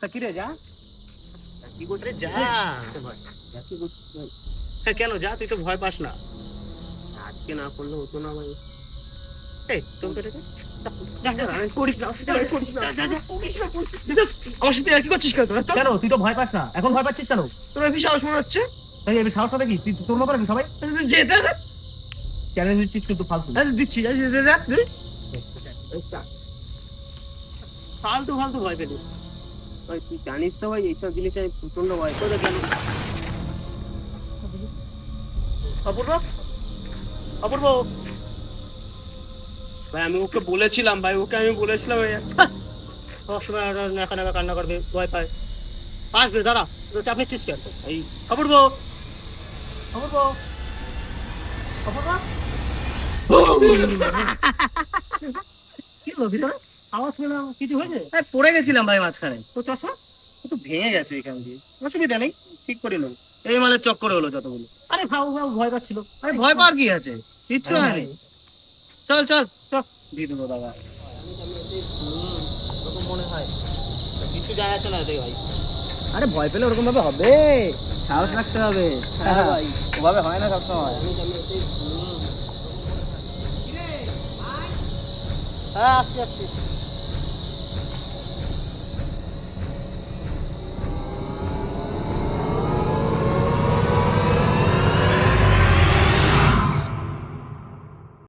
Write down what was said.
তা কি রে যা কি করতে যা? হ্যাঁ কেন যা তুই তো ভয় পাস না আজকে না করলে হতো না ভাই এই আমি। আমার সাথে কি করছিস কেন তুই তো ভয় পাস না এখন ভয় পাচ্ছিস কেন তোর বেশি সাহস মনে হচ্ছে আমি সাহস কি তুই তোর মতো নাকি সবাই যেতে চ্যালেঞ্জ দিচ্ছিস কিন্তু ফালতু দিচ্ছি। ফালতু ফালতু ভয় পেলি ভাই তুই জানিস তো ভাই এইসব জিনিস আমি প্রচণ্ড ভয় করে কেন অপূর্ব অপূর্ব। ভাই আমি ওকে বলেছিলাম ভাই ওকে আমি বলেছিলাম এই, সবসময় নাকা নাকা কান্না করবে ভয় পায়। আসবে দাঁড়া তো চাপ নিচ্ছিস কেন? এই অপূর্ব অপূর্ব অপূর্ব। কি হলো ভিতরে আওয়াজ পেলাম কিছু হয়েছে? এই, পড়ে গেছিলাম ভাই মাঝখানে। তো চশমা একটু ভেঙে গেছে এখান দিয়ে। অসুবিধা নেই ঠিক করে নেব। এই মানে চক্কর হলো যতগুলো। আরে ভাও ভাও ভয় পাচ্ছিল। আরে ভয় পাওয়ার কি আছে? কিচ্ছু হয়নি চল চল। চল। দিয়ে দেবো দাদা। মনে হয় কিছু যায় আসে না ভাই। আরে ভয় পেলে ওরকম ভাবে হবে। সাহস রাখতে হবে। হ্যাঁ। ভাই। ওভাবে হয় না সবসময়। হ্যাঁ আসছি আসছি।